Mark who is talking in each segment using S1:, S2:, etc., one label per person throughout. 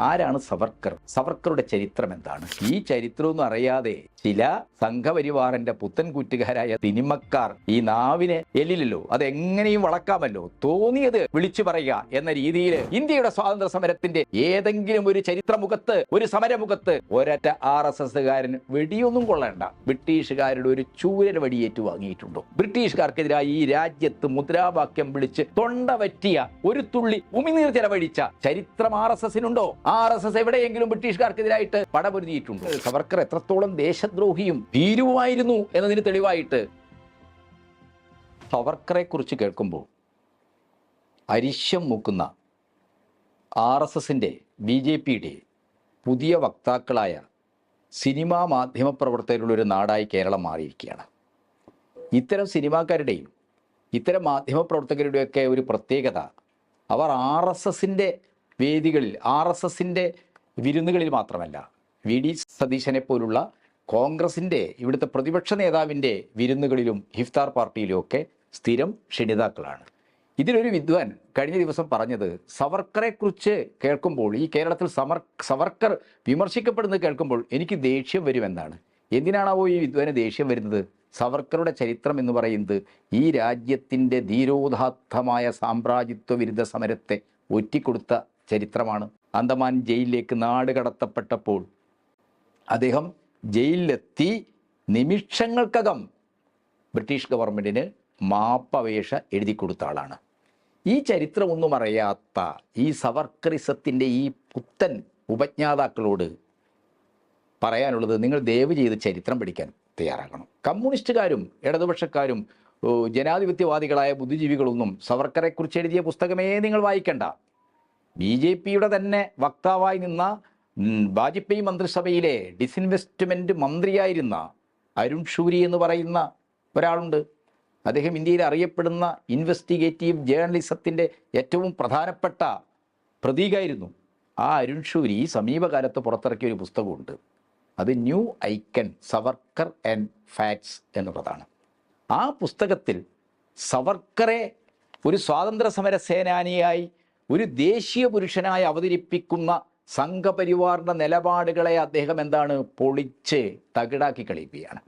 S1: ആരാണ് സവർക്കർ? സവർക്കറുടെ ചരിത്രം എന്താണ്? ഈ ചരിത്രമൊന്നും അറിയാതെ ചില സംഘപരിവാറിന്റെ പുത്തൻ കൂറ്റുകാരായ സിനിമക്കാർ ഈ നാവിനെ എല്ലില്ലല്ലോ അതെങ്ങനെയും വളക്കാമല്ലോ തോന്നിയത് വിളിച്ചു പറയുക എന്ന രീതിയിൽ ഇന്ത്യയുടെ സ്വാതന്ത്ര്യ സമരത്തിന്റെ ഏതെങ്കിലും ഒരു ചരിത്രമുഖത്ത് ഒരു സമരമുഖത്ത് ഒരൊറ്റ ആർ എസ് എസ്സുകാരൻ വെടിയൊന്നും കൊള്ളേണ്ട. ബ്രിട്ടീഷുകാരുടെ ഒരു ചൂരൽ വെടിയേറ്റ് വാങ്ങിയിട്ടുണ്ടോ. ബ്രിട്ടീഷുകാർക്കെതിരായി ഈ രാജ്യത്ത് മുദ്രാവാക്യം വിളിച്ച് തൊണ്ട ഒരു തുള്ളി ഉമിനീർ ചെലവഴിച്ച ചരിത്രം ആർ എസ് എസിനുണ്ടോ? ആർ എസ് എസ് എവിടെയെങ്കിലും ബ്രിട്ടീഷുകാർക്കെതിരായിട്ട് പടപൊരുതിയിട്ടുണ്ട്? സവർക്കർ എത്രത്തോളം ദേശദ്രോഹിയും ഭീരുവുമായിരുന്നു എന്നതിന് തെളിവായിട്ട് സവർക്കറെ കുറിച്ച് കേൾക്കുമ്പോൾ അരിശം മൂക്കുന്ന ആർ എസ് എസിന്റെ ബി ജെ പിയുടെ പുതിയ വക്താക്കളായ സിനിമാ മാധ്യമ പ്രവർത്തകരുടെ ഒരു നാടായി കേരളം മാറിയിരിക്കുകയാണ്. ഇത്തരം സിനിമാക്കാരുടെയും ഇത്തരം മാധ്യമ പ്രവർത്തകരുടെയൊക്കെ ഒരു പ്രത്യേകത അവർ ആർ എസ് എസിന്റെ വേദികളിൽ ആർ എസ് എസിന്റെ വിരുന്നുകളിൽ മാത്രമല്ല വി. ഡി. സതീശനെ പോലുള്ള കോൺഗ്രസിന്റെ ഇവിടുത്തെ പ്രതിപക്ഷ നേതാവിന്റെ വിരുന്നുകളിലും ഹിഫ്താർ പാർട്ടിയിലും ഒക്കെ സ്ഥിരം ക്ഷണിതാക്കളാണ്. ഇതിലൊരു വിദ്വാൻ കഴിഞ്ഞ ദിവസം പറഞ്ഞത് സവർക്കറെക്കുറിച്ച് കേൾക്കുമ്പോൾ ഈ കേരളത്തിൽ സമർ സവർക്കർ വിമർശിക്കപ്പെടുന്നത് കേൾക്കുമ്പോൾ എനിക്ക് ദേഷ്യം വരുമെന്നാണ്. എന്തിനാണാവോ ഈ വിദ്വാന് ദേഷ്യം വരുന്നത്? സവർക്കറുടെ ചരിത്രം എന്ന് പറയുന്നത് ഈ രാജ്യത്തിന്റെ ധീരോദാത്തമായ സാമ്രാജ്യത്വ വിരുദ്ധ സമരത്തെ ഒറ്റിക്കൊടുത്ത ചരിത്രമാണ്. അന്തമാൻ ജയിലിലേക്ക് നാട് കടത്തപ്പെട്ടപ്പോൾ അദ്ദേഹം ജയിലിലെത്തി നിമിഷങ്ങൾക്കകം ബ്രിട്ടീഷ് ഗവൺമെന്റിന് മാപ്പപേക്ഷ എഴുതി കൊടുത്ത ആളാണ്. ഈ ചരിത്രമൊന്നും അറിയാത്ത ഈ സവർക്കറിസത്തിന്റെ ഈ പുത്തൻ ഉപജ്ഞാതാക്കളോട് പറയാനുള്ളത് നിങ്ങൾ ദയവ് ചെയ്ത് ചരിത്രം പഠിക്കാൻ തയ്യാറാകണം. കമ്മ്യൂണിസ്റ്റുകാരും ഇടതുപക്ഷക്കാരും ജനാധിപത്യവാദികളായ ബുദ്ധിജീവികളൊന്നും സവർക്കറെക്കുറിച്ച് എഴുതിയ പുസ്തകമേ നിങ്ങൾ വായിക്കണ്ട. ബി ജെ പിയുടെ തന്നെ വക്താവായി നിന്ന വാജ്പേയി മന്ത്രിസഭയിലെ ഡിസിൻവെസ്റ്റ്മെന്റ് മന്ത്രിയായിരുന്ന അരുൺ ഷൂരി എന്ന് പറയുന്ന ഒരാളുണ്ട്. അദ്ദേഹം ഇന്ത്യയിൽ അറിയപ്പെടുന്ന ഇൻവെസ്റ്റിഗേറ്റീവ് ജേർണലിസത്തിന്റെ ഏറ്റവും പ്രധാനപ്പെട്ട പ്രതീകമായിരുന്നു ആ അരുൺ ഷൂരി സമീപകാലത്ത് പുറത്തിറക്കിയ ഒരു പുസ്തകമുണ്ട്. അത് new icon Savarkar and facts എന്നുള്ളതാണ്. ആ പുസ്തകത്തിൽ സവർക്കറെ ഒരു സ്വാതന്ത്ര്യ സമര സേനാനിയായി ഒരു ദേശീയ പുരുഷനായി അവതരിപ്പിക്കുന്ന സംഘപരിവാറിന്റെ നിലപാടുകളെ അദ്ദേഹം എന്താണ് പൊളിച്ച് തകിടാക്കി കളിക്കുകയാണ്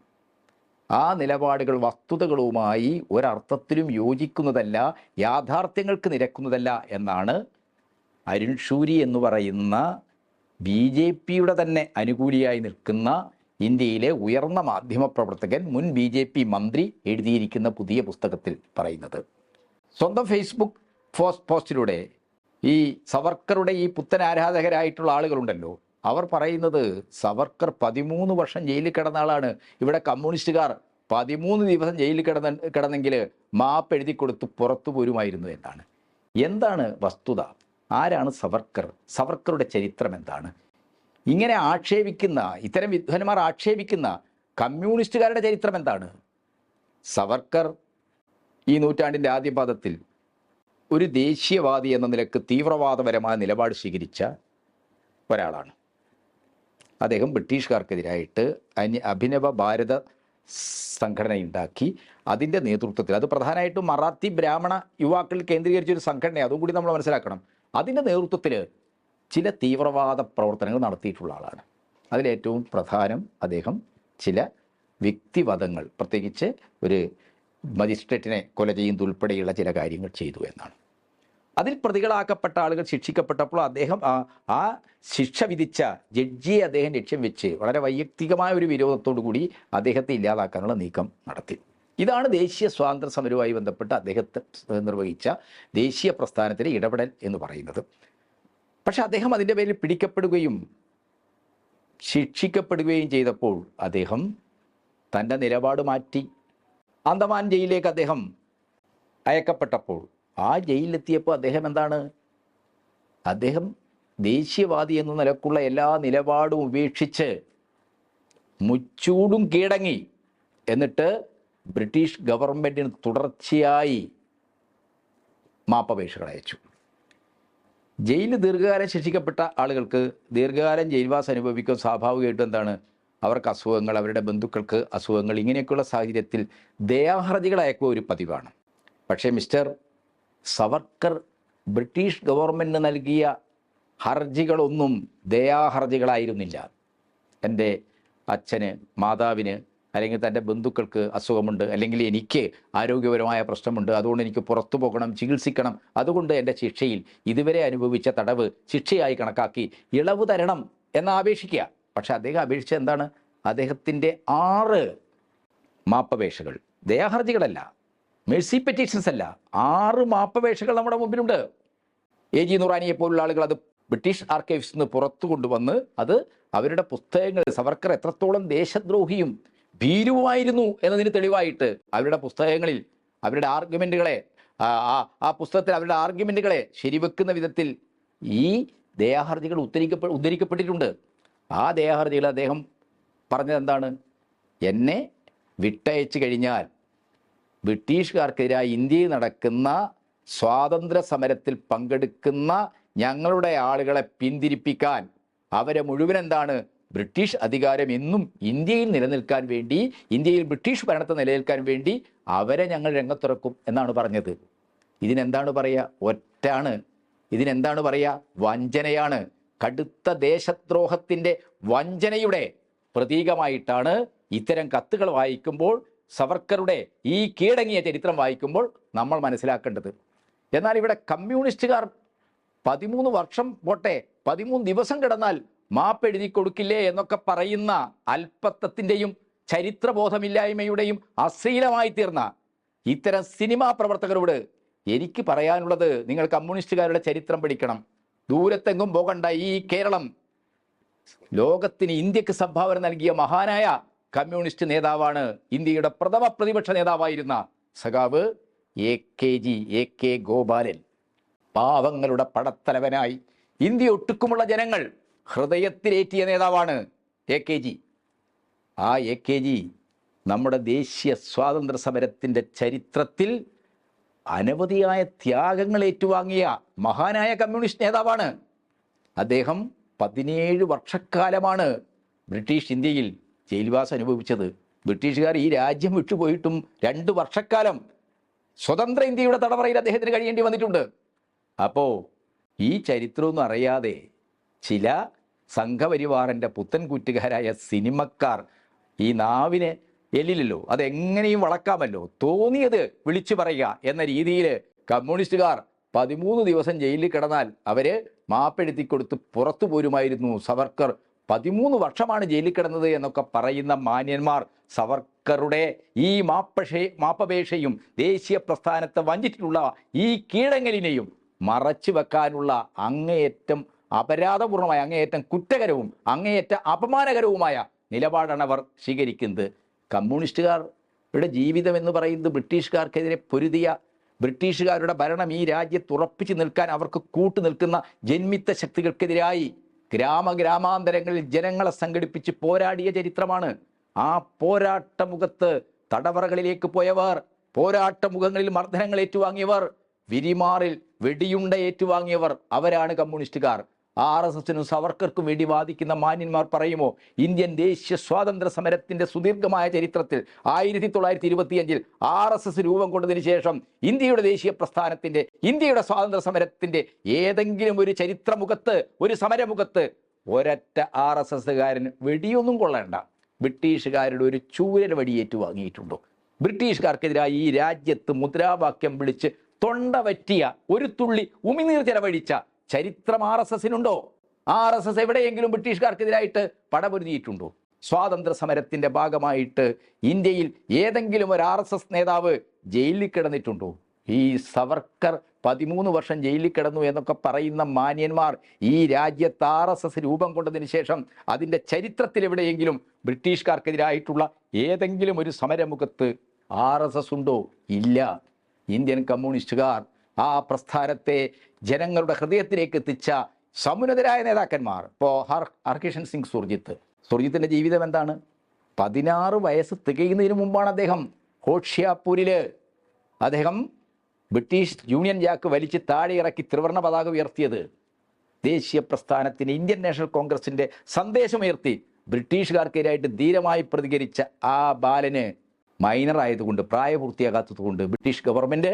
S1: ആ നിലപാടുകൾ വസ്തുതകളുമായി ഒരർത്ഥത്തിലും യോജിക്കുന്നതല്ല യാഥാർത്ഥ്യങ്ങൾക്ക് നിരക്കുന്നതല്ല എന്നാണ് അരുൺ ഷൂരി എന്ന് പറയുന്ന ബി ജെ പിയുടെ തന്നെ അനുകൂലിയായി നിൽക്കുന്ന ഇന്ത്യയിലെ ഉയർന്ന മാധ്യമപ്രവർത്തകൻ മുൻ ബി ജെ പി മന്ത്രി എഴുതിയിരിക്കുന്ന പുതിയ പുസ്തകത്തിൽ പറയുന്നത്. സ്വന്തം ഫേസ്ബുക്ക് പോസ്റ്റ് പോസ്റ്റിലൂടെ ഈ സവർക്കറുടെ ഈ പുത്തൻ ആരാധകരായിട്ടുള്ള ആളുകളുണ്ടല്ലോ. അവർ പറയുന്നത് സവർക്കർ പതിമൂന്ന് വർഷം ജയിലിൽ കിടന്ന ആളാണ്. ഇവിടെ കമ്മ്യൂണിസ്റ്റുകാർ പതിമൂന്ന് ദിവസം ജയിലിൽ കിടന്ന കിടന്നെങ്കിൽ മാപ്പ് എഴുതി കൊടുത്ത് പുറത്തു പോരുമായിരുന്നു എന്നാണ്. എന്താണ് വസ്തുത? ആരാണ് സവർക്കർ? സവർക്കറുടെ ചരിത്രം എന്താണ്? ഇങ്ങനെ ആക്ഷേപിക്കുന്ന ഇത്തരം വിദ്വാൻമാർ ആക്ഷേപിക്കുന്ന കമ്മ്യൂണിസ്റ്റുകാരുടെ ചരിത്രം എന്താണ്? സവർക്കർ ഈ നൂറ്റാണ്ടിന്റെ ആദ്യപാദത്തിൽ ഒരു ദേശീയവാദി എന്ന നിലയ്ക്ക് തീവ്രവാദപരമായ നിലപാട് സ്വീകരിച്ച ഒരാളാണ്. അദ്ദേഹം ബ്രിട്ടീഷുകാർക്കെതിരായിട്ട് അന്യ അഭിനവ ഭാരത സംഘടനയുണ്ടാക്കി. അതിന്റെ നേതൃത്വത്തിൽ അത് പ്രധാനമായിട്ടും മറാത്തി ബ്രാഹ്മണ യുവാക്കളിൽ കേന്ദ്രീകരിച്ചൊരു സംഘടന അതും കൂടി നമ്മൾ മനസ്സിലാക്കണം. അതിന്റെ നേതൃത്വത്തിൽ ചില തീവ്രവാദ പ്രവർത്തനങ്ങൾ നടത്തിയിട്ടുള്ള ആളാണ്. അതിലേറ്റവും പ്രധാനം അദ്ദേഹം ചില വ്യക്തിവാദങ്ങൾ പ്രത്യേകിച്ച് ഒരു മജിസ്ട്രേറ്റിനെ കൊല ചെയ്യുന്നത് ഉൾപ്പെടെയുള്ള ചില കാര്യങ്ങൾ ചെയ്തു എന്നാണ്. അതിൽ പ്രതികളാക്കപ്പെട്ട ആളുകൾ ശിക്ഷിക്കപ്പെട്ടപ്പോൾ അദ്ദേഹം ആ ശിക്ഷ വിധിച്ച ജഡ്ജിയെ അദ്ദേഹം ലക്ഷ്യം വെച്ച് വളരെ വൈയക്തികമായ ഒരു വിരോധത്തോടു കൂടി അദ്ദേഹത്തെ ഇല്ലാതാക്കാനുള്ള നീക്കം നടത്തി. ഇതാണ് ദേശീയ സ്വാതന്ത്ര്യ സമരവുമായി ബന്ധപ്പെട്ട് അദ്ദേഹത്തെ നിർവഹിച്ച ദേശീയ പ്രസ്ഥാനത്തിലെ ഇടപെടൽ എന്ന് പറയുന്നത്. പക്ഷെ അദ്ദേഹം അതിന്റെ പേരിൽ പിടിക്കപ്പെടുകയും ശിക്ഷിക്കപ്പെടുകയും ചെയ്തപ്പോൾ അദ്ദേഹം തന്റെ നിലപാട് മാറ്റി. അന്തമാൻ ജയിലിലേക്ക് അദ്ദേഹം അയക്കപ്പെട്ടപ്പോൾ ആ ജയിലിലെത്തിയപ്പോൾ അദ്ദേഹം എന്താണ്? അദ്ദേഹം ദേശീയവാദി എന്ന നിലക്കുള്ള എല്ലാ നിലപാടും ഉപേക്ഷിച്ച് മുച്ചൂടും കീഴടങ്ങി. എന്നിട്ട് ബ്രിട്ടീഷ് ഗവൺമെന്റിന് തുടർച്ചയായി മാപ്പപേക്ഷകൾ അയച്ചു. ജയിലിൽ ദീർഘകാലം ശിക്ഷിക്കപ്പെട്ട ആളുകൾക്ക് ദീർഘകാലം ജയിൽവാസം അനുഭവിക്കുക സ്വാഭാവികമായിട്ടും എന്താണ്? അവർക്ക് അസുഖങ്ങൾ അവരുടെ ബന്ധുക്കൾക്ക് അസുഖങ്ങൾ ഇങ്ങനെയൊക്കെയുള്ള സാഹചര്യത്തിൽ ദയാഹർജികൾ ഒരു പതിവാണ്. പക്ഷേ മിസ്റ്റർ സവർക്കർ ബ്രിട്ടീഷ് ഗവൺമെന്റ് നൽകിയ ഹർജികളൊന്നും ദയാഹർജികളായിരുന്നില്ല. എന്റെ അച്ഛന് മാതാവിന് അല്ലെങ്കിൽ തന്റെ ബന്ധുക്കൾക്ക് അസുഖമുണ്ട് അല്ലെങ്കിൽ എനിക്ക് ആരോഗ്യപരമായ പ്രശ്നമുണ്ട് അതുകൊണ്ട് എനിക്ക് പുറത്തു പോകണം ചികിത്സിക്കണം അതുകൊണ്ട് എന്റെ ശിക്ഷയിൽ ഇതുവരെ അനുഭവിച്ച തടവ് ശിക്ഷയായി കണക്കാക്കി ഇളവ് തരണം എന്ന് അപേക്ഷിക്കുക പക്ഷെ അദ്ദേഹം അപേക്ഷിച്ച എന്താണ്? അദ്ദേഹത്തിന്റെ ആറ് മാപ്പപേക്ഷകൾ. ദയാഹർജികളല്ല. മെഴ്സി പെറ്റീഷൻസ് അല്ല ആറ് മാപ്പപേക്ഷകൾ നമ്മുടെ മുമ്പിലുണ്ട്. എ ജി നുറാനിയെ പോലുള്ള ആളുകൾ അത് ബ്രിട്ടീഷ് ആർക്കൈവ്സിൽ നിന്ന് പുറത്തു കൊണ്ടുവന്ന് അത് അവരുടെ പുസ്തകങ്ങൾ സവർക്കർ എത്രത്തോളം ദേശദ്രോഹിയും ഭീരുവുമായിരുന്നു എന്നതിന് തെളിവായിട്ട് അവരുടെ പുസ്തകങ്ങളിൽ അവരുടെ ആർഗ്യുമെന്റുകളെ ആ പുസ്തകത്തിൽ അവരുടെ ആർഗ്യുമെന്റുകളെ ശരിവെക്കുന്ന വിധത്തിൽ ഈ ദയാഹർജികൾ ഉദ്ധരിക്കപ്പെ ഉദ്ധരിക്കപ്പെട്ടിട്ടുണ്ട്. ആ ദേഹഹർജിയിൽ അദ്ദേഹം പറഞ്ഞത് എന്താണ് എന്നെ വിട്ടയച്ചു കഴിഞ്ഞാൽ ബ്രിട്ടീഷുകാർക്കെതിരായി ഇന്ത്യയിൽ നടക്കുന്ന സ്വാതന്ത്ര്യ സമരത്തിൽ പങ്കെടുക്കുന്ന ഞങ്ങളുടെ ആളുകളെ പിന്തിരിപ്പിക്കാൻ അവരെ മുഴുവൻ എന്താണ് ബ്രിട്ടീഷ് അധികാരം എന്നും ഇന്ത്യയിൽ നിലനിൽക്കാൻ വേണ്ടി ഇന്ത്യയിൽ ബ്രിട്ടീഷ് ഭരണത്തെ നിലനിൽക്കാൻ വേണ്ടി അവരെ ഞങ്ങൾ രംഗത്തിറക്കും എന്നാണ് പറഞ്ഞത്. ഇതിനെന്താണ് പറയുക? ഒറ്റാണ്. ഇതിനെന്താണ് പറയുക? വഞ്ചനയാണ്. കടുത്ത ദേശദ്രോഹത്തിന്റെ വഞ്ചനയുടെ പ്രതീകമായിട്ടാണ് ഇത്തരം കത്തുകൾ വായിക്കുമ്പോൾ സവർക്കറുടെ ഈ കീഴടങ്ങിയ ചരിത്രം വായിക്കുമ്പോൾ നമ്മൾ മനസ്സിലാക്കേണ്ടത്. എന്നാൽ ഇവിടെ കമ്മ്യൂണിസ്റ്റുകാർ പതിമൂന്ന് വർഷം പോട്ടെ പതിമൂന്ന് ദിവസം കിടന്നാൽ മാപ്പ് എഴുതി കൊടുക്കില്ലേ എന്നൊക്കെ പറയുന്ന അല്പത്തത്തിന്റെയും ചരിത്രബോധമില്ലായ്മയുടെയും അശ്ലീലമായി തീർന്ന ഇത്തരം സിനിമാ പ്രവർത്തകരോട് എനിക്ക് പറയാനുള്ളത് നിങ്ങൾ കമ്മ്യൂണിസ്റ്റുകാരുടെ ചരിത്രം പഠിക്കണം. ദൂരത്തെങ്ങും പോകണ്ട ഈ കേരളം. ലോകത്തിന് ഇന്ത്യയ്ക്ക് സംഭാവന നൽകിയ മഹാനായ കമ്മ്യൂണിസ്റ്റ് നേതാവാണ് ഇന്ത്യയുടെ പ്രഥമ പ്രതിപക്ഷ നേതാവായിരുന്ന സഖാവ് A K G A K Gopalan. പാവങ്ങളുടെ പടത്തലവനായി ഇന്ത്യ ഒട്ടുക്കുമുള്ള ജനങ്ങൾ ഹൃദയത്തിലേറ്റിയ നേതാവാണ് എ കെ ജി. ആ എ കെ ജി നമ്മുടെ ദേശീയ സ്വാതന്ത്ര്യ സമരത്തിന്റെ ചരിത്രത്തിൽ അനവധിയായ ത്യാഗങ്ങൾ ഏറ്റുവാങ്ങിയ മഹാനായ കമ്മ്യൂണിസ്റ്റ് നേതാവാണ്. അദ്ദേഹം പതിനേഴ് വർഷക്കാലമാണ് ബ്രിട്ടീഷ് ഇന്ത്യയിൽ ജയിൽവാസം അനുഭവിച്ചത്. ബ്രിട്ടീഷുകാർ ഈ രാജ്യം വിട്ടുപോയിട്ടും രണ്ട് വർഷക്കാലം സ്വതന്ത്ര ഇന്ത്യയുടെ തടവറയിൽ അദ്ദേഹത്തിന് കഴിയേണ്ടി വന്നിട്ടുണ്ട്. അപ്പോൾ ഈ ചരിത്രമൊന്നും അറിയാതെ ചില സംഘപരിവാറിന്റെ പുത്തൻ കുറ്റുകാരായ സിനിമക്കാർ ഈ നാവിനെ എല്ലില്ലല്ലോ. അതെങ്ങനെയും വളക്കാമല്ലോ. തോന്നിയത് വിളിച്ചു പറയുക എന്ന രീതിയിൽ കമ്മ്യൂണിസ്റ്റുകാർ പതിമൂന്ന് ദിവസം ജയിലിൽ കിടന്നാൽ അവർ മാപ്പെടുത്തി കൊടുത്ത് പുറത്തു പോരുമായിരുന്നു സവർക്കർ. പതിമൂന്ന് വർഷമാണ് ജയിലിൽ കിടന്നത് എന്നൊക്കെ പറയുന്ന മാന്യന്മാർ സവർക്കറുടെ ഈ മാപ്പഷേ മാപ്പപേക്ഷയും ദേശീയ പ്രസ്ഥാനത്തെ വഞ്ചിച്ചിട്ടുള്ള ഈ കീഴങ്ങലിനെയും മറച്ചു വെക്കാനുള്ള അങ്ങേയറ്റം അപരാധപൂർണമായ അങ്ങേയറ്റം കുറ്റകരവും അങ്ങേയറ്റം അപമാനകരവുമായ നിലപാടാണ് അവർ സ്വീകരിക്കുന്നത്. കമ്മ്യൂണിസ്റ്റുകാരുടെ ജീവിതം എന്ന് പറയുന്നത് ബ്രിട്ടീഷുകാർക്കെതിരെ പൊരുതിയ ബ്രിട്ടീഷുകാരുടെ ഭരണം ഈ രാജ്യത്ത് ഉറപ്പിച്ചു നിൽക്കാൻ അവർക്ക് കൂട്ടു നിൽക്കുന്ന ജന്മിത്ത ശക്തികൾക്കെതിരായി ഗ്രാമഗ്രാമാന്തരങ്ങളിൽ ജനങ്ങളെ സംഘടിപ്പിച്ച് പോരാടിയ ചരിത്രമാണ്. ആ പോരാട്ടമുഖത്ത് തടവറകളിലേക്ക് പോയവർ പോരാട്ടമുഖങ്ങളിൽ മർദ്ദനങ്ങൾ ഏറ്റുവാങ്ങിയവർ വിരിമാറിൽ വെടിയുണ്ട ഏറ്റുവാങ്ങിയവർ അവരാണ് കമ്മ്യൂണിസ്റ്റുകാർ. ആർ എസ് എസിനും സവർക്കർക്കും വേണ്ടി വാദിക്കുന്ന മാന്യന്മാർ പറയുമോ? ഇന്ത്യൻ ദേശീയ സ്വാതന്ത്ര്യ സമരത്തിന്റെ സുദീർഘമായ ചരിത്രത്തിൽ ആയിരത്തി തൊള്ളായിരത്തി ഇരുപത്തിയഞ്ചിൽ ആർ എസ് എസ് രൂപം കൊണ്ടതിന് ശേഷം ഇന്ത്യയുടെ ദേശീയ പ്രസ്ഥാനത്തിന്റെ ഇന്ത്യയുടെ സ്വാതന്ത്ര്യ സമരത്തിന്റെ ഏതെങ്കിലും ഒരു ചരിത്രമുഖത്ത് ഒരു സമരമുഖത്ത് ഒരൊറ്റ ആർ എസ് എസ്സുകാരൻ വെടിയൊന്നും കൊള്ളേണ്ട. ബ്രിട്ടീഷുകാരുടെ ഒരു ചൂരൽ വടിയേറ്റു വാങ്ങിയിട്ടുണ്ടോ? ബ്രിട്ടീഷുകാർക്കെതിരായി ഈ രാജ്യത്ത് മുദ്രാവാക്യം വിളിച്ച് തൊണ്ട വറ്റിയ ഒരു തുള്ളി ഉമിനീർ ചെലവഴിച്ച ചരിത്രം ആർ എസ് എസിനുണ്ടോ? ആർ എസ് എസ് എവിടെയെങ്കിലും ബ്രിട്ടീഷുകാർക്കെതിരായിട്ട് പടപൊരുതിയിട്ടുണ്ടോ? സ്വാതന്ത്ര്യ സമരത്തിന്റെ ഭാഗമായിട്ട് ഇന്ത്യയിൽ ഏതെങ്കിലും ഒരു ആർ എസ് എസ് നേതാവ് ജയിലിൽ കിടന്നിട്ടുണ്ടോ? ഈ സവർക്കർ പതിമൂന്ന് വർഷം ജയിലിൽ കിടന്നു എന്നൊക്കെ പറയുന്ന മാന്യന്മാർ ഈ രാജ്യത്ത് ആർ എസ് എസ് രൂപം കൊണ്ടതിന് ശേഷം അതിന്റെ ചരിത്രത്തിൽ എവിടെയെങ്കിലും ബ്രിട്ടീഷുകാർക്കെതിരായിട്ടുള്ള ഏതെങ്കിലും ഒരു സമരമുഖത്ത് ആർ എസ് എസ് ഉണ്ടോ? ഇല്ല. ഇന്ത്യൻ കമ്മ്യൂണിസ്റ്റുകാർ ആ പ്രസ്ഥാനത്തെ ജനങ്ങളുടെ ഹൃദയത്തിലേക്ക് എത്തിച്ച സമുന്നതരായ നേതാക്കന്മാർ. ഇപ്പോൾ ഹർ ഹർകിഷൻ സിംഗ് സുർജിത്ത്. സുർജിത്തിന്റെ ജീവിതം എന്താണ്? പതിനാറ് വയസ്സ് തികയുന്നതിന് മുമ്പാണ് അദ്ദേഹം ഹോഷ്യാപൂരിൽ അദ്ദേഹം ബ്രിട്ടീഷ് യൂണിയൻ ജാക്ക് വലിച്ച് താഴെ ഇറക്കി ത്രിവർണ പതാക ഉയർത്തിയത്. ദേശീയ പ്രസ്ഥാനത്തിന് ഇന്ത്യൻ നാഷണൽ കോൺഗ്രസിന്റെ സന്ദേശമുയർത്തി ബ്രിട്ടീഷുകാർക്കെതിരായിട്ട് ധീരമായി പ്രതികരിച്ച ആ ബാലന് മൈനർ ആയതുകൊണ്ട് പ്രായപൂർത്തിയാകാത്തതുകൊണ്ട് ബ്രിട്ടീഷ് ഗവൺമെന്റ്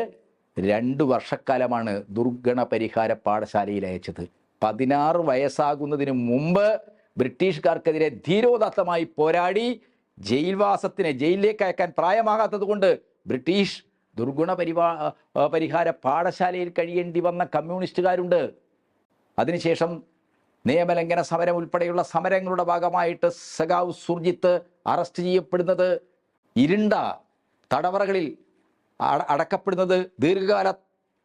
S1: രണ്ട് വർഷക്കാലമാണ് ദുർഗണ പരിഹാര പാഠശാലയിൽ അയച്ചത്. പതിനാറ് വയസ്സാകുന്നതിന് മുമ്പ് ബ്രിട്ടീഷുകാർക്കെതിരെ ധീരോദാത്തമായി പോരാടി ജയിൽവാസത്തിന് ജയിലിലേക്ക് അയക്കാൻ പ്രായമാകാത്തത് കൊണ്ട് ബ്രിട്ടീഷ് ദുർഗുണ പരിഹാര പാഠശാലയിൽ കഴിയേണ്ടി വന്ന കമ്മ്യൂണിസ്റ്റുകാരുണ്ട്. അതിനുശേഷം നിയമലംഘന സമരം ഉൾപ്പെടെയുള്ള സമരങ്ങളുടെ ഭാഗമായിട്ട് സഖാവ് സുർജിത്ത് അറസ്റ്റ് ചെയ്യപ്പെടുന്നത് ഇരുണ്ട തടവറകളിൽ അടക്കപ്പെടുന്നത് ദീർഘകാല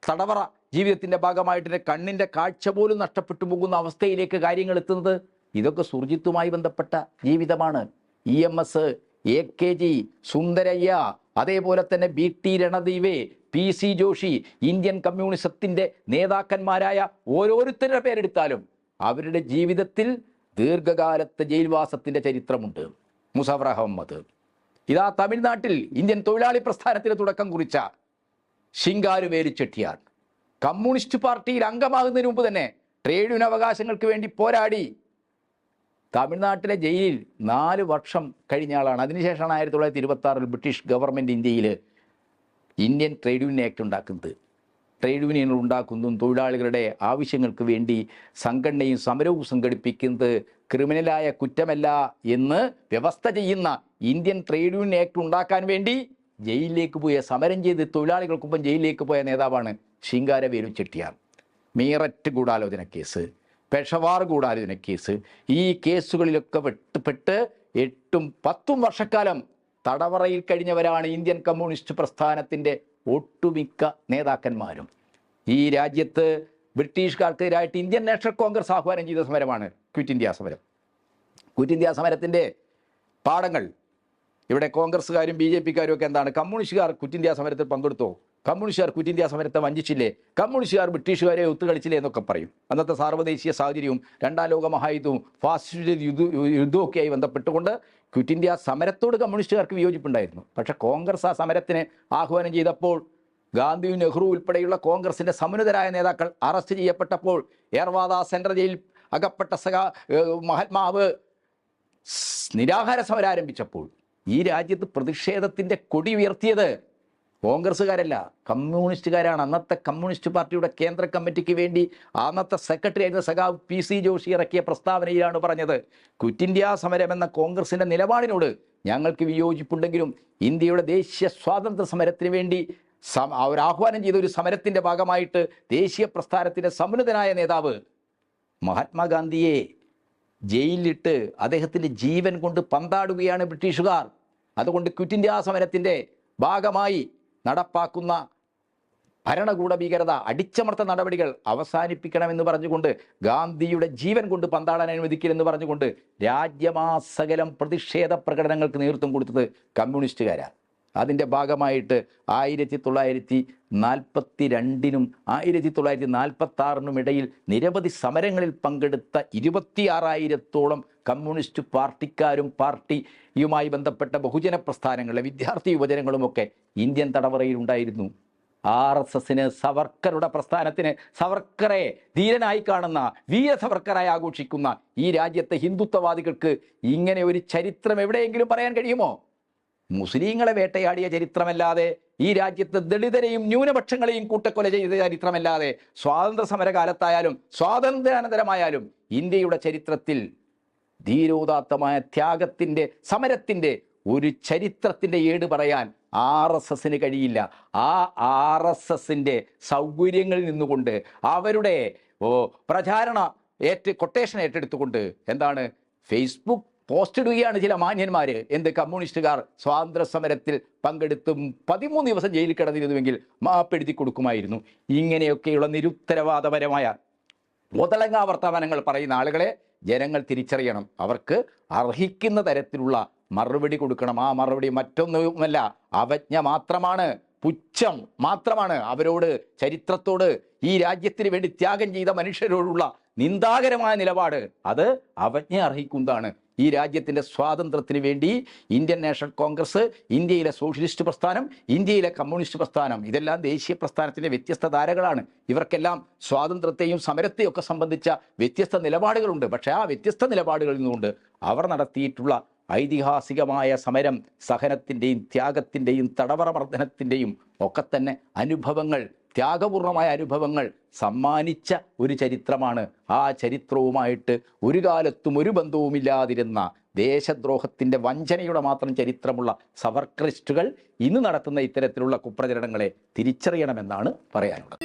S1: തടവറ ജീവിതത്തിന്റെ ഭാഗമായിട്ട് കണ്ണിന്റെ കാഴ്ച പോലും നഷ്ടപ്പെട്ടു പോകുന്ന അവസ്ഥയിലേക്ക് കാര്യങ്ങൾ എത്തുന്നത് ഇതൊക്കെ സുർജിത്തുമായി ബന്ധപ്പെട്ട ജീവിതമാണ്. E M S A K G Sundarayya അതേപോലെ തന്നെ B T Ranadive P C Joshi Indian കമ്മ്യൂണിസത്തിന്റെ നേതാക്കന്മാരായ ഓരോരുത്തരുടെ പേരെടുത്താലും അവരുടെ ജീവിതത്തിൽ ദീർഘകാലത്തെ ജയിൽവാസത്തിന്റെ ചരിത്രമുണ്ട്. മുസഫർ അഹമ്മദ്. ഇതാ തമിഴ്നാട്ടിൽ ഇന്ത്യൻ തൊഴിലാളി പ്രസ്ഥാനത്തിന് തുടക്കം കുറിച്ച ശിങ്കാരുവേലു ചെട്ടിയാർ. കമ്മ്യൂണിസ്റ്റ് പാർട്ടിയിൽ അംഗമാകുന്നതിന് മുമ്പ് തന്നെ ട്രേഡ് യൂണിയൻ അവകാശങ്ങൾക്ക് വേണ്ടി പോരാടി. തമിഴ്നാട്ടിലെ ജയിലിൽ നാല് വർഷം കഴിഞ്ഞ ആളാണ്. അതിനുശേഷമാണ് ആയിരത്തി തൊള്ളായിരത്തി ഇരുപത്തി ആറിൽ ബ്രിട്ടീഷ് ഗവൺമെന്റ് ഇന്ത്യയിൽ ഇന്ത്യൻ ട്രേഡ് യൂണിയൻ ആക്ട് ഉണ്ടാക്കുന്നത്. ട്രേഡ് യൂണിയനുകൾ ഉണ്ടാക്കുന്നതും തൊഴിലാളികളുടെ ആവശ്യങ്ങൾക്ക് വേണ്ടി സംഘടനയും സമരവും സംഘടിപ്പിക്കുന്നത് ക്രിമിനലായ കുറ്റമല്ല എന്ന് വ്യവസ്ഥ ചെയ്യുന്ന ഇന്ത്യൻ ട്രേഡ് യൂണിയൻ ആക്ട് ഉണ്ടാക്കാൻ വേണ്ടി ജയിലിലേക്ക് പോയ സമരം ചെയ്ത് തൊഴിലാളികൾക്കൊപ്പം ജയിലിലേക്ക് പോയ നേതാവാണ് ശിങ്കാരവേലു ചെട്ടിയാർ. മീററ്റ് ഗൂഢാലോചന കേസ് പെഷവാർ ഗൂഢാലോചന കേസ് ഈ കേസുകളിലൊക്കെ വെട്ടപ്പെട്ട് എട്ടും പത്തും വർഷക്കാലം തടവറയിൽ കഴിഞ്ഞവരാണ് ഇന്ത്യൻ കമ്മ്യൂണിസ്റ്റ് പ്രസ്ഥാനത്തിന്റെ ഒട്ടുമിക്ക നേതാക്കന്മാരും. ഈ രാജ്യത്ത് ബ്രിട്ടീഷുകാർക്കെതിരായിട്ട് ഇന്ത്യൻ നാഷണൽ കോൺഗ്രസ് ആഹ്വാനം ചെയ്ത സമരമാണ് ക്വിറ്റ് ഇന്ത്യ സമരം. ക്വിറ്റ് ഇന്ത്യ സമരത്തിന്റെ പാഠങ്ങൾ ഇവിടെ കോൺഗ്രസ്സുകാരും ബി ജെ പിക്കാരും ഒക്കെ എന്താണ്? കമ്മ്യൂണിസ്റ്റുകാർ ക്വിറ്റ് ഇന്ത്യ സമരത്തിൽ പങ്കെടുത്തോ? കമ്മ്യൂണിസ്റ്റുകാർ ക്വിറ്റ് ഇന്ത്യ സമരത്തെ വഞ്ചിച്ചില്ലേ? കമ്മ്യൂണിസ്റ്റുകാർ ബ്രിട്ടീഷുകാരെ ഒത്തുകളിച്ചില്ലേ എന്നൊക്കെ പറയും. അന്നത്തെ സാർവദേശീയ സാഹചര്യവും രണ്ടാം ലോക മഹായുദ്ധവും ഫാസിസ്റ്റ് യുദ്ധ യുദ്ധമൊക്കെയായി ബന്ധപ്പെട്ടുകൊണ്ട് ക്വിറ്റ് ഇന്ത്യ സമരത്തോട് കമ്മ്യൂണിസ്റ്റുകാർക്ക് വിയോജിപ്പുണ്ടായിരുന്നു. പക്ഷേ കോൺഗ്രസ് ആ സമരത്തിന് ആഹ്വാനം ചെയ്തപ്പോൾ ഗാന്ധിയും നെഹ്റു ഉൾപ്പെടെയുള്ള കോൺഗ്രസിന്റെ സമുന്നതരായ നേതാക്കൾ അറസ്റ്റ് ചെയ്യപ്പെട്ടപ്പോൾ ഏർവാദ സെൻട്രൽ ജയിൽ അകപ്പെട്ട സഹ മഹാത്മാവ് നിരാഹാര സമരം ആരംഭിച്ചപ്പോൾ ഈ രാജ്യത്ത് പ്രതിഷേധത്തിന്റെ കൊടി ഉയർത്തിയത് കോൺഗ്രസ്സുകാരല്ല കമ്മ്യൂണിസ്റ്റുകാരാണ്. അന്നത്തെ കമ്മ്യൂണിസ്റ്റ് പാർട്ടിയുടെ കേന്ദ്ര കമ്മിറ്റിക്ക് വേണ്ടി അന്നത്തെ സെക്രട്ടറി ആയിരുന്ന സഖാവ് പി സി ജോഷി ഇറക്കിയ പ്രസ്താവനയിലാണ് പറഞ്ഞത്. ക്വിറ്റ് ഇന്ത്യ സമരം എന്ന കോൺഗ്രസിന്റെ നിലപാടിനോട് ഞങ്ങൾക്ക് വിയോജിപ്പുണ്ടെങ്കിലും ഇന്ത്യയുടെ ദേശീയ സ്വാതന്ത്ര്യ സമരത്തിന് വേണ്ടി സം അവർ ആഹ്വാനം ചെയ്ത ഒരു സമരത്തിന്റെ ഭാഗമായിട്ട് ദേശീയ പ്രസ്ഥാനത്തിന്റെ സമുന്നതനായ നേതാവ് മഹാത്മാഗാന്ധിയെ ജയിലിലിട്ട് അദ്ദേഹത്തിന്റെ ജീവൻ കൊണ്ട് പന്താടുകയാണ് ബ്രിട്ടീഷുകാർ. അതുകൊണ്ട് ക്വിറ്റ് ഇന്ത്യ സമരത്തിന്റെ ഭാഗമായി നടപ്പാക്കുന്ന ഭരണകൂട ഭീകരത അടിച്ചമർത്ത നടപടികൾ അവസാനിപ്പിക്കണമെന്ന് പറഞ്ഞുകൊണ്ട് ഗാന്ധിയുടെ ജീവൻ കൊണ്ട് പന്താടാൻ അനുവദിക്കില്ലെന്ന് പറഞ്ഞുകൊണ്ട് രാജ്യമാസകലം പ്രതിഷേധ പ്രകടനങ്ങൾക്ക് നേതൃത്വം കൊടുത്തത് കമ്മ്യൂണിസ്റ്റുകാരാണ്. അതിന്റെ ഭാഗമായിട്ട് ആയിരത്തി തൊള്ളായിരത്തി നാൽപ്പത്തി രണ്ടിനും ആയിരത്തി തൊള്ളായിരത്തി നാൽപ്പത്തി ആറിനും ഇടയിൽ നിരവധി സമരങ്ങളിൽ പങ്കെടുത്ത ഇരുപത്തിയാറായിരത്തോളം കമ്മ്യൂണിസ്റ്റ് പാർട്ടിക്കാരും പാർട്ടിയുമായി ബന്ധപ്പെട്ട ബഹുജന പ്രസ്ഥാനങ്ങളിലെ വിദ്യാർത്ഥി യുവജനങ്ങളുമൊക്കെ ഇന്ത്യൻ തടവറയിൽ ഉണ്ടായിരുന്നു. ആർ എസ് എസിന് സവർക്കറുടെ പ്രസ്ഥാനത്തിന് സവർക്കറെ ധീരനായി കാണുന്ന വീര സവർക്കറായി ആഘോഷിക്കുന്ന ഈ രാജ്യത്തെ ഹിന്ദുത്വവാദികൾക്ക് ഇങ്ങനെ ഒരു ചരിത്രം എവിടെയെങ്കിലും പറയാൻ കഴിയുമോ? മുസ്ലിങ്ങളെ വേട്ടയാടിയ ചരിത്രമല്ലാതെ ഈ രാജ്യത്ത് ദളിതരെയും ന്യൂനപക്ഷങ്ങളെയും കൂട്ടക്കൊല ചെയ്ത ചരിത്രമല്ലാതെ സ്വാതന്ത്ര്യ സമരകാലത്തായാലും സ്വാതന്ത്ര്യാനന്തരമായാലും ഇന്ത്യയുടെ ചരിത്രത്തിൽ ധീരോദാത്തമായ ത്യാഗത്തിന്റെ സമരത്തിന്റെ ഒരു ചരിത്രത്തിന്റെ ഏട് പറയാൻ ആർ എസ് എസിന് കഴിയില്ല. ആ ആർ എസ് എസിന്റെ സൗകര്യങ്ങളിൽ നിന്നുകൊണ്ട് അവരുടെ പ്രചാരണ ഏറ്റ് കൊട്ടേഷൻ ഏറ്റെടുത്തുകൊണ്ട് എന്താണ്? ഫേസ്ബുക്ക് പോസ്റ്റ് ഇടുകയാണ് ചില മാന്യന്മാർ എന്ത്? കമ്മ്യൂണിസ്റ്റുകാർ സ്വാതന്ത്ര്യ സമരത്തിൽ പങ്കെടുത്തും പതിമൂന്ന് ദിവസം ജയിലിൽ കിടന്നിരുന്നുവെങ്കിൽ മാപ്പെടുത്തി കൊടുക്കുമായിരുന്നു. ഇങ്ങനെയൊക്കെയുള്ള നിരുത്തരവാദപരമായ മുതലങ്ങാ വർത്തമാനങ്ങൾ പറയുന്ന ആളുകളെ ജനങ്ങൾ തിരിച്ചറിയണം. അവർക്ക് അർഹിക്കുന്ന തരത്തിലുള്ള മറുപടി കൊടുക്കണം. ആ മറുപടി മറ്റൊന്നുമല്ല അവജ്ഞ മാത്രമാണ് പുച്ഛം മാത്രമാണ്. അവരോട് ചരിത്രത്തോട് ഈ രാജ്യത്തിന് വേണ്ടി ത്യാഗം ചെയ്ത മനുഷ്യരോടുള്ള നിന്ദാകരമായ നിലപാട്. അത് അവജ്ഞ അർഹിക്കുന്നതാണ്. ഈ രാജ്യത്തിന്റെ സ്വാതന്ത്ര്യത്തിന് വേണ്ടി ഇന്ത്യൻ നാഷണൽ കോൺഗ്രസ് ഇന്ത്യയിലെ സോഷ്യലിസ്റ്റ് പ്രസ്ഥാനം ഇന്ത്യയിലെ കമ്മ്യൂണിസ്റ്റ് പ്രസ്ഥാനം ഇതെല്ലാം ദേശീയ പ്രസ്ഥാനത്തിന്റെ വ്യത്യസ്ത ധാരകളാണ്. ഇവർക്കെല്ലാം സ്വാതന്ത്ര്യത്തെയും സമരത്തെയും ഒക്കെ സംബന്ധിച്ച വ്യത്യസ്ത നിലപാടുകളുണ്ട്. പക്ഷേ ആ വ്യത്യസ്ത നിലപാടുകളിൽ നിന്നുകൊണ്ട് അവർ നടത്തിയിട്ടുള്ള ഐതിഹാസികമായ സമരം സഹനത്തിന്റെയും ത്യാഗത്തിന്റെയും തടവറ മർദ്ദനത്തിന്റെയും ഒക്കെ തന്നെ അനുഭവങ്ങൾ ത്യാഗപൂർണമായ അനുഭവങ്ങൾ സമ്മാനിച്ച ഒരു ചരിത്രമാണ്. ആ ചരിത്രവുമായിട്ട് ഒരു കാലത്തും ഒരു ബന്ധവുമില്ലാതിരുന്ന ദേശദ്രോഹത്തിന്റെ വഞ്ചനയുടെ മാത്രം ചരിത്രമുള്ള സവർക്രിസ്റ്റുകൾ ഇന്ന് നടത്തുന്ന ഇത്തരത്തിലുള്ള കുപ്രചരണങ്ങളെ തിരിച്ചറിയണമെന്നാണ് പറയാനുള്ളത്.